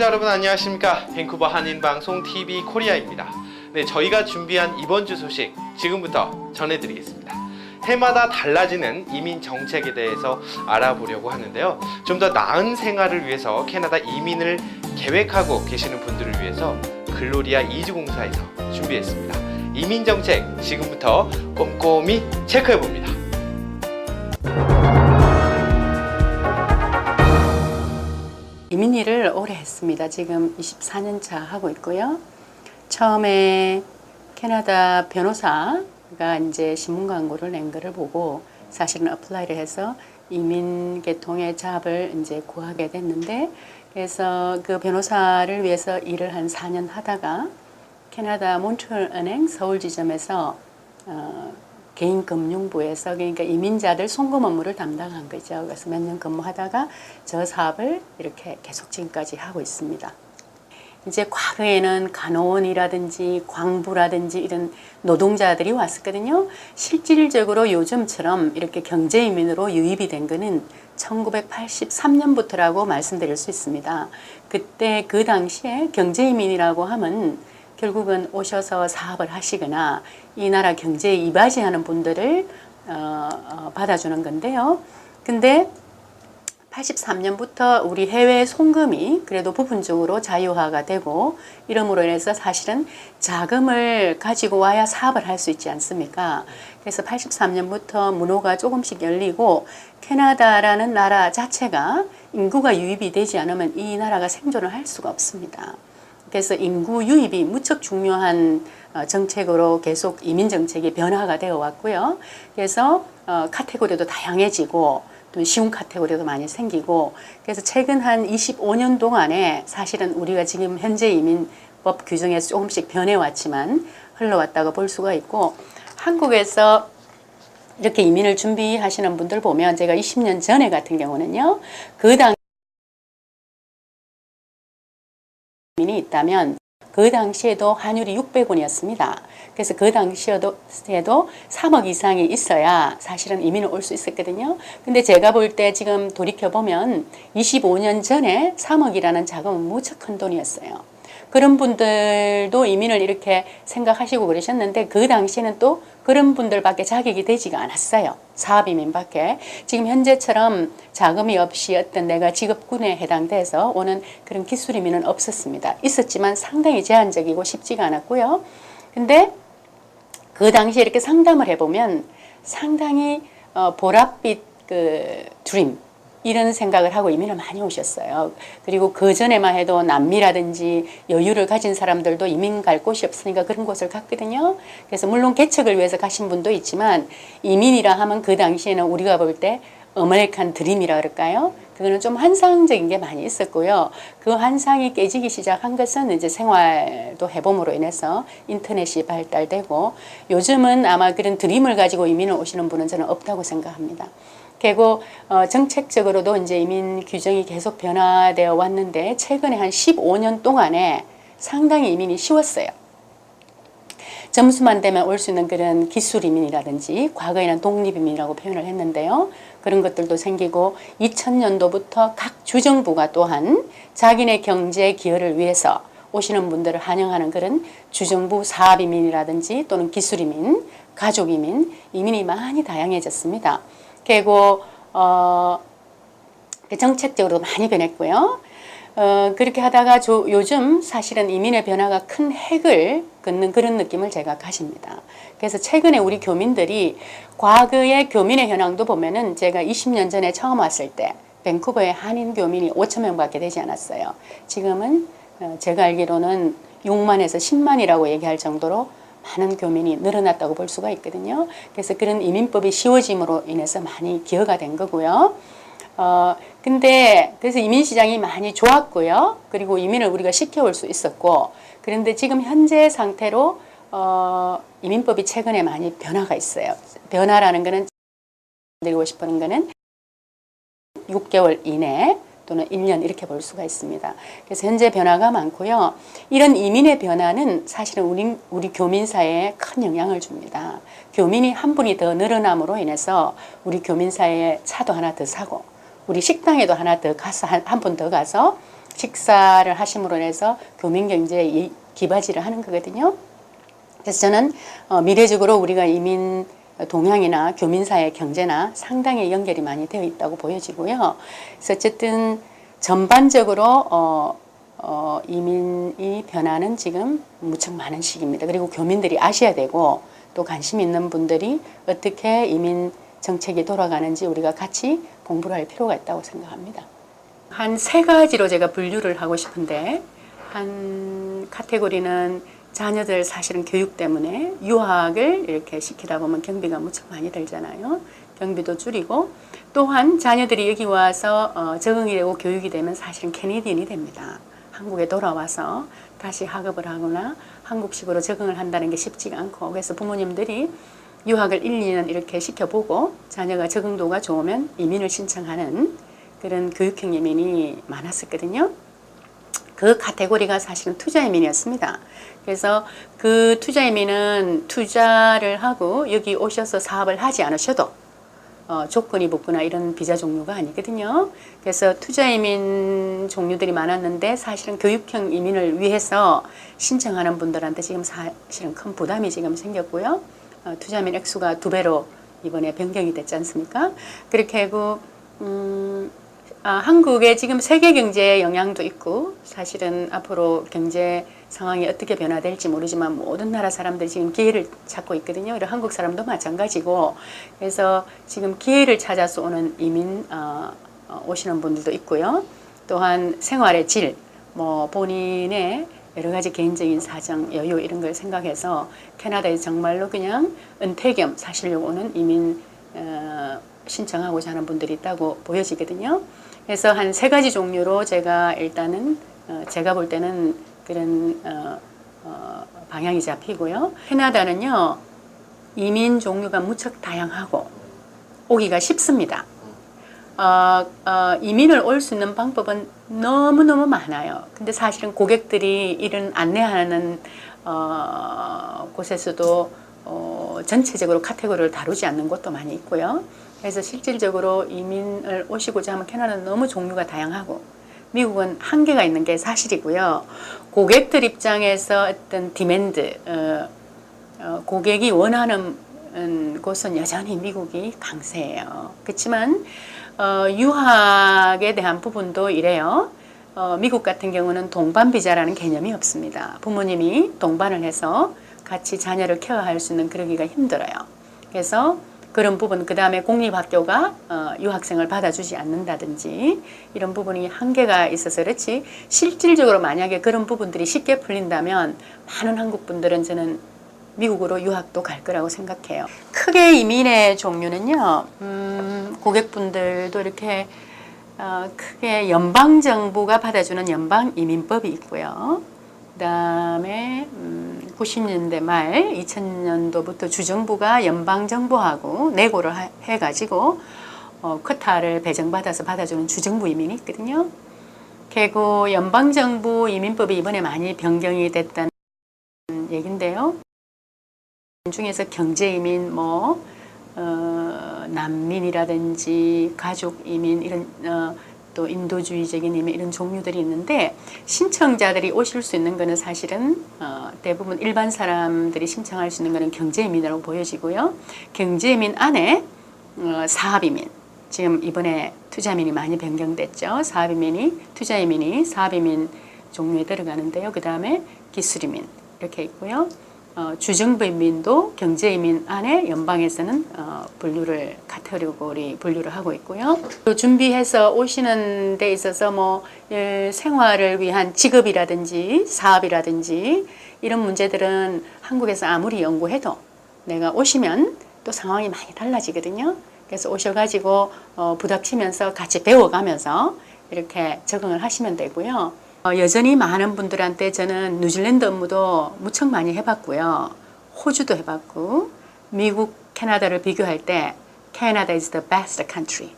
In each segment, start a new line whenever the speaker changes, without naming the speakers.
시청자 여러분 안녕하십니까? 밴쿠버 한인방송 TV 코리아입니다. 네 저희가 준비한 이번 주 소식 지금부터 전해드리겠습니다. 해마다 달라지는 이민 정책에 대해서 알아보려고 하는데요. 좀 더 나은 생활을 위해서 캐나다 이민을 계획하고 계시는 분들을 위해서 글로리아 이주공사에서 준비했습니다. 이민 정책 지금부터 꼼꼼히 체크해 봅니다
이민 일을 오래 했습니다. 지금 24년 차 하고 있고요. 처음에 캐나다 변호사가 이제 신문 광고를 낸 거를 보고 사실은 어플라이를 해서 이민 계통의 잡을 이제 구하게 됐는데 그래서 그 변호사를 위해서 일을 한 4년 하다가 캐나다 몬트리올 은행 서울 지점에서 어, 개인 금융부에서 그러니까 이민자들 송금 업무를 담당한 거죠. 그래서 몇 년 근무하다가 저 사업을 이렇게 계속 지금까지 하고 있습니다. 이제 과거에는 간호원이라든지 광부라든지 이런 노동자들이 왔었거든요. 실질적으로 요즘처럼 이렇게 경제 이민으로 유입이 된 거는 1983년부터라고 말씀드릴 수 있습니다. 그때 그 당시에 경제 이민이라고 하면 결국은 오셔서 사업을 하시거나 이 나라 경제에 이바지하는 분들을 어, 어, 받아주는 건데요. 근데 83년부터 우리 해외 송금이 그래도 부분적으로 자유화가 되고 이름으로 인해서 사실은 자금을 가지고 와야 사업을 할 수 있지 않습니까? 그래서 83년부터 문호가 조금씩 열리고 캐나다라는 나라 자체가 인구가 유입이 되지 않으면 이 나라가 생존을 할 수가 없습니다. 그래서 인구 유입이 무척 중요한 어, 정책으로 계속 이민 정책이 변화가 되어 왔고요. 그래서 어, 카테고리도 다양해지고 또 쉬운 카테고리도 많이 생기고 그래서 최근 한 25년 동안에 사실은 우리가 지금 현재 이민법 규정에서 조금씩 변해왔지만 흘러왔다고 볼 수가 있고 한국에서 이렇게 이민을 준비하시는 분들 보면 제가 20년 전에 같은 경우는요 그 당. 민이 있다면 그 당시에도 환율이 600원이었습니다. 그래서 그 당시에도 3억 이상이 있어야 사실은 이민을 올 수 있었거든요. 근데 제가 볼 때 지금 돌이켜보면 25년 전에 3억이라는 자금은 무척 큰 돈이었어요. 그런 분들도 이민을 이렇게 생각하시고 그러셨는데 그 당시에는 또 그런 분들밖에 자격이 되지가 않았어요. 사업 이민밖에. 지금 현재처럼 자금이 없이 어떤 내가 직업군에 해당돼서 오는 그런 기술 이민은 없었습니다. 있었지만 상당히 제한적이고 쉽지가 않았고요. 근데 그 당시에 이렇게 상담을 해보면 상당히 어, 보랏빛 그 드림 이런 생각을 하고 이민을 많이 오셨어요. 그리고 그 전에만 해도 남미라든지 여유를 가진 사람들도 이민 갈 곳이 없으니까 그런 곳을 갔거든요. 그래서 물론 개척을 위해서 가신 분도 있지만 이민이라 하면 그 당시에는 우리가 볼 때 어메리칸 드림이라 그럴까요? 그거는 좀 환상적인 게 많이 있었고요. 그 환상이 깨지기 시작한 것은 이제 생활도 해봄으로 인해서 인터넷이 발달되고 요즘은 아마 그런 드림을 가지고 이민을 오시는 분은 저는 없다고 생각합니다. 그리고 어, 정책적으로도 이제 이민 규정이 계속 변화되어 왔는데 최근에 한 15년 동안에 상당히 이민이 쉬웠어요. 점수만 되면 올 수 있는 그런 기술 이민이라든지 과거에는 독립 이민이라고 표현을 했는데요. 그런 것들도 생기고 2000년도부터 각 주정부가 또한 자기네 경제 기여를 위해서 오시는 분들을 환영하는 그런 주정부 사업 이민이라든지 또는 기술 이민, 가족 이민, 이민이 많이 다양해졌습니다. 그리고 어, 그 정책적으로 많이 변했고요. 어, 그렇게 하다가 저, 요즘 사실은 이민의 변화가 큰 핵을 긋는 그런 느낌을 제가 가집니다. 그래서 최근에 우리 교민들이 과거의 교민의 현황도 보면은 제가 20년 전에 처음 왔을 때 밴쿠버의 한인 교민이 5천 명밖에 되지 않았어요. 지금은 어, 제가 알기로는 6만에서 10만이라고 얘기할 정도로 많은 교민이 늘어났다고 볼 수가 있거든요. 그래서 그런 이민법이 쉬워짐으로 인해서 많이 기여가 된 거고요. 어, 근데 그래서 이민 시장이 많이 좋았고요. 그리고 이민을 우리가 시켜올 수 있었고, 그런데 지금 현재 상태로 어, 이민법이 최근에 많이 변화가 있어요. 변화라는 거는 드리고 싶은 거는 6개월 이내 또는 1년 이렇게 볼 수가 있습니다. 그래서 현재 변화가 많고요. 이런 이민의 변화는 사실은 우리, 우리 교민사회에 큰 영향을 줍니다. 교민이 한 분이 더 늘어남으로 인해서 우리 교민사회에 차도 하나 더 사고 우리 식당에도 하나 더 가서 한 분 더 가서 식사를 하심으로 해서 교민 경제에 기바지를 하는 거거든요. 그래서 저는 어, 미래적으로 우리가 이민 동향이나 교민사회 경제나 상당히 연결이 많이 되어 있다고 보여지고요. 그래서 어쨌든 전반적으로 어, 어, 이민이 변화는 지금 무척 많은 시기입니다. 그리고 교민들이 아셔야 되고 또 관심 있는 분들이 어떻게 이민 정책이 돌아가는지 우리가 같이 공부를 할 필요가 있다고 생각합니다. 한 세 가지로 제가 분류를 하고 싶은데 한 카테고리는 자녀들 사실은 교육 때문에 유학을 이렇게 시키다 보면 경비가 무척 많이 들잖아요. 경비도 줄이고 또한 자녀들이 여기 와서 어, 적응이 되고 교육이 되면 사실은 캐네디언이 됩니다. 한국에 돌아와서 다시 학업을 하거나 한국식으로 적응을 한다는 게 쉽지가 않고 그래서 부모님들이 유학을 1, 2년 이렇게 시켜보고 자녀가 적응도가 좋으면 이민을 신청하는 그런 교육형 이민이 많았었거든요. 그 카테고리가 사실은 투자 이민이었습니다. 그래서 그 투자 이민은 투자를 하고 여기 오셔서 사업을 하지 않으셔도 어, 조건이 붙거나 이런 비자 종류가 아니거든요. 그래서 투자 이민 종류들이 많았는데 사실은 교육형 이민을 위해서 신청하는 분들한테 지금 사실은 큰 부담이 지금 생겼고요. 어, 투자 이민 액수가 두 배로 이번에 변경이 됐지 않습니까? 그렇게 하고 음, 아, 한국의 지금 세계 경제의 영향도 있고 사실은 앞으로 경제 상황이 어떻게 변화될지 모르지만 모든 나라 사람들이 지금 기회를 찾고 있거든요. 그리고 한국 사람도 마찬가지고 그래서 지금 기회를 찾아서 오는 이민 어, 어, 오시는 분들도 있고요. 또한 생활의 질, 뭐 본인의 여러 가지 개인적인 사정, 여유 이런 걸 생각해서 캐나다에 정말로 그냥 은퇴 겸 사시려고 오는 이민 어, 신청하고자 하는 분들이 있다고 보여지거든요. 그래서 한 세 가지 종류로 제가 일단은 어, 제가 볼 때는 그런 어, 어, 방향이 잡히고요. 캐나다는요 이민 종류가 무척 다양하고 오기가 쉽습니다. 어, 어, 이민을 올 수 있는 방법은 너무너무 많아요. 근데 사실은 고객들이 이런 안내하는 어, 곳에서도 어, 전체적으로 카테고리를 다루지 않는 곳도 많이 있고요. 그래서 실질적으로 이민을 오시고자 하면 캐나다는 너무 종류가 다양하고 미국은 한계가 있는 게 사실이고요. 고객들 입장에서 어떤 디맨드, 어, 어, 고객이 원하는 음, 곳은 여전히 미국이 강세예요. 그렇지만 어, 유학에 대한 부분도 이래요. 어, 미국 같은 경우는 동반 비자라는 개념이 없습니다. 부모님이 동반을 해서 같이 자녀를 케어할 수 있는 그러기가 힘들어요. 그래서 그런 부분 그 다음에 공립학교가 어, 유학생을 받아주지 않는다든지 이런 부분이 한계가 있어서 그렇지 실질적으로 만약에 그런 부분들이 쉽게 풀린다면 많은 한국 분들은 저는 미국으로 유학도 갈 거라고 생각해요. 크게 이민의 종류는요, 음, 고객분들도 이렇게 어, 크게 연방 정부가 받아주는 연방 이민법이 있고요. 그다음에 음, 90년대 말 2000년도부터 주정부가 연방 정부하고 내고를 하- 해가지고 어, 쿼타를 배정받아서 받아주는 주정부 이민이 있거든요. 그리고 연방 정부 이민법이 이번에 많이 변경이 됐다는 얘긴데요. 중에서 경제 이민 뭐 어, 난민이라든지 가족 이민 이런 어, 또 인도주의적인 이민 이런 종류들이 있는데 신청자들이 오실 수 있는 거는 사실은 어, 대부분 일반 사람들이 신청할 수 있는 거는 경제 이민이라고 보여지고요. 경제 이민 안에 어, 사업 이민 지금 이번에 투자 이민이 많이 변경됐죠. 사업 이민이 투자 이민이 사업 이민 종류에 들어가는데요. 그 다음에 기술 이민 이렇게 있고요. 어, 주정부 인민도 경제 이민 안에 연방에서는 어, 분류를 카테고리 분류를 하고 있고요. 또 준비해서 오시는 데 있어서 뭐 예, 생활을 위한 직업이라든지 사업이라든지 이런 문제들은 한국에서 아무리 연구해도 내가 오시면 또 상황이 많이 달라지거든요. 그래서 오셔가지고 어, 부닥치면서 같이 배워가면서 이렇게 적응을 하시면 되고요. 어, 여전히 많은 분들한테 저는 뉴질랜드 업무도 무척 많이 해봤고요. 호주도 해봤고 미국, 캐나다를 비교할 때 캐나다 is the best country.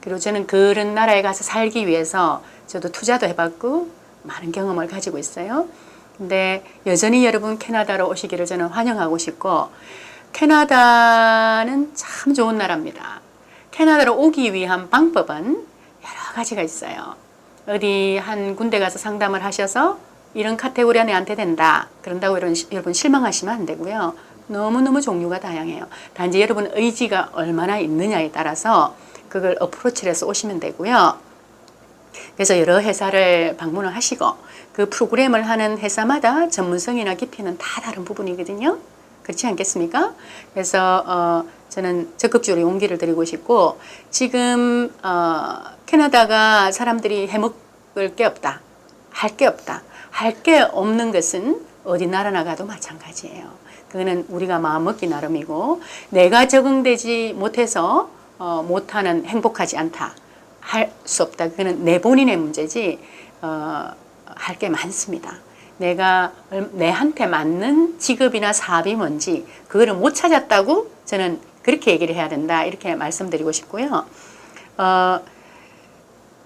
그리고 저는 그런 나라에 가서 살기 위해서 저도 투자도 해봤고 많은 경험을 가지고 있어요. 근데 여전히 여러분 캐나다로 오시기를 저는 환영하고 싶고 캐나다는 참 좋은 나라입니다. 캐나다로 오기 위한 방법은 여러 가지가 있어요. 어디 한 군데 가서 상담을 하셔서 이런 카테고리 안에 안 된다. 그런다고 여러분, 여러분 실망하시면 안 되고요. 너무너무 종류가 다양해요. 단지 여러분 의지가 얼마나 있느냐에 따라서 그걸 어프로치를 해서 오시면 되고요. 그래서 여러 회사를 방문을 하시고 그 프로그램을 하는 회사마다 전문성이나 깊이는 다 다른 부분이거든요. 그렇지 않겠습니까? 그래서 어, 저는 적극적으로 용기를 드리고 싶고 지금 어, 캐나다가 사람들이 해먹을 게 없다, 할 게 없다, 할 게 없는 것은 어디 나라 나 가도 마찬가지예요. 그거는 우리가 마음 먹기 나름이고 내가 적응되지 못해서 어, 못하는 행복하지 않다. 할 수 없다. 그거는 내 본인의 문제지 어, 할 게 많습니다. 내가 얼- 내한테 맞는 직업이나 사업이 뭔지 그거를 못 찾았다고 저는 그렇게 얘기를 해야 된다. 이렇게 말씀드리고 싶고요. 어,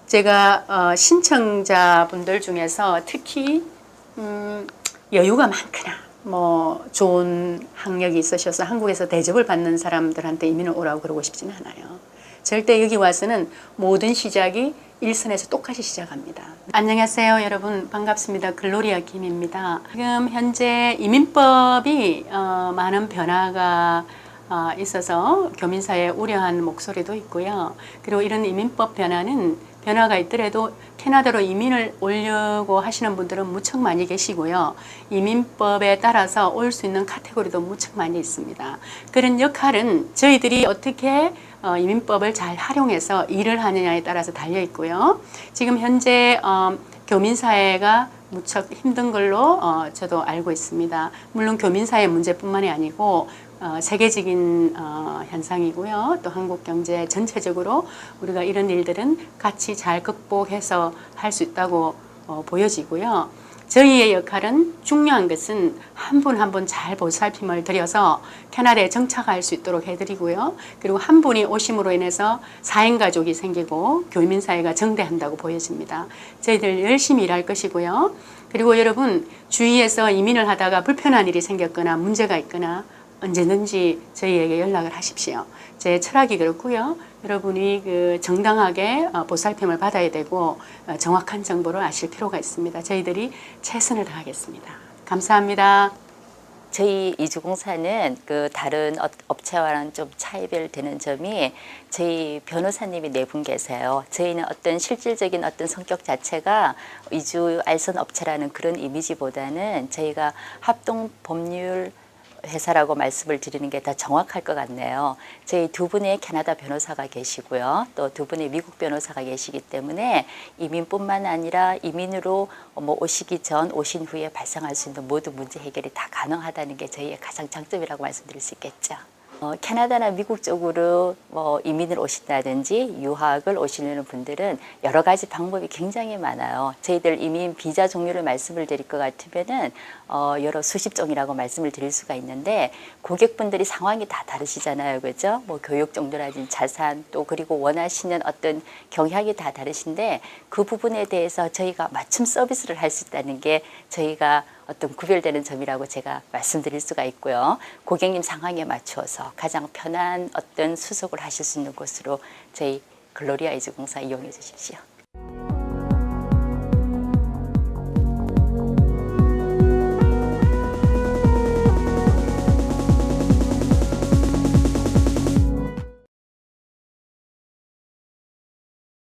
제가 어, 신청자분들 중에서 특히 음, 여유가 많거나 뭐 좋은 학력이 있으셔서 한국에서 대접을 받는 사람들한테 이민을 오라고 그러고 싶지는 않아요. 절대 여기 와서는 모든 시작이 일선에서 똑같이 시작합니다. 안녕하세요, 여러분 반갑습니다. 글로리아 김입니다. 지금 현재 이민법이 어, 많은 변화가 어, 있어서 교민사에 우려한 목소리도 있고요. 그리고 이런 이민법 변화는 변화가 있더라도 캐나다로 이민을 오려고 하시는 분들은 무척 많이 계시고요. 이민법에 따라서 올 수 있는 카테고리도 무척 많이 있습니다. 그런 역할은 저희들이 어떻게 어, 이민법을 잘 활용해서 일을 하느냐에 따라서 달려 있고요. 지금 현재 어, 교민사회가 무척 힘든 걸로 어, 저도 알고 있습니다. 물론 교민사회 문제뿐만이 아니고 어, 세계적인 어, 현상이고요. 또 한국 경제 전체적으로 우리가 이런 일들은 같이 잘 극복해서 할 수 있다고 어, 보여지고요. 저희의 역할은 중요한 것은 한 분 한 분 잘 보살핌을 들여서 캐나다에 정착할 수 있도록 해드리고요. 그리고 한 분이 오심으로 인해서 사행 가족이 생기고 교민 사회가 정대한다고 보여집니다. 저희들 열심히 일할 것이고요. 그리고 여러분 주위에서 이민을 하다가 불편한 일이 생겼거나 문제가 있거나 언제든지 저희에게 연락을 하십시오. 제 철학이 그렇고요. 여러분이 그 정당하게 어, 보살핌을 받아야 되고 어, 정확한 정보를 아실 필요가 있습니다. 저희들이 최선을 다하겠습니다. 감사합니다.
저희 이주공사는 그 다른 업- 업체와는 좀 차이별되는 점이 저희 변호사님이 네 분 계세요. 저희는 어떤 실질적인 어떤 성격 자체가 이주 알선 업체라는 그런 이미지보다는 저희가 합동 법률 회사라고 말씀을 드리는 게더 정확할 것 같네요. 저희 두 분의 캐나다 변호사가 계시고요. 또 두 분의 미국 변호사가 계시기 때문에 이민뿐만 아니라 이민으로 뭐 오시기 전, 오신 후에 발생할 수 있는 모든 문제 해결이 다 가능하다는 게 저희의 가장 장점이라고 말씀드릴 수 있겠죠. 어, 캐나다나 미국 쪽으로 뭐 이민을 오신다든지 유학을 오시려는 분들은 여러 가지 방법이 굉장히 많아요. 저희들 이민 비자 종류를 말씀을 드릴 것 같으면은 어, 여러 수십 종이라고 말씀을 드릴 수가 있는데 고객분들이 상황이 다 다르시잖아요, 그죠? 뭐 교육 정도라든지 자산 또 그리고 원하시는 어떤 경향이 다 다르신데 그 부분에 대해서 저희가 맞춤 서비스를 할 수 있다는 게 저희가 어떤 구별되는 점이라고 제가 말씀드릴 수가 있고요. 고객님 상황에 맞추어서 가장 편한 어떤 수속을 하실 수 있는 곳으로 저희 글로리아 이주공사 이용해 주십시오.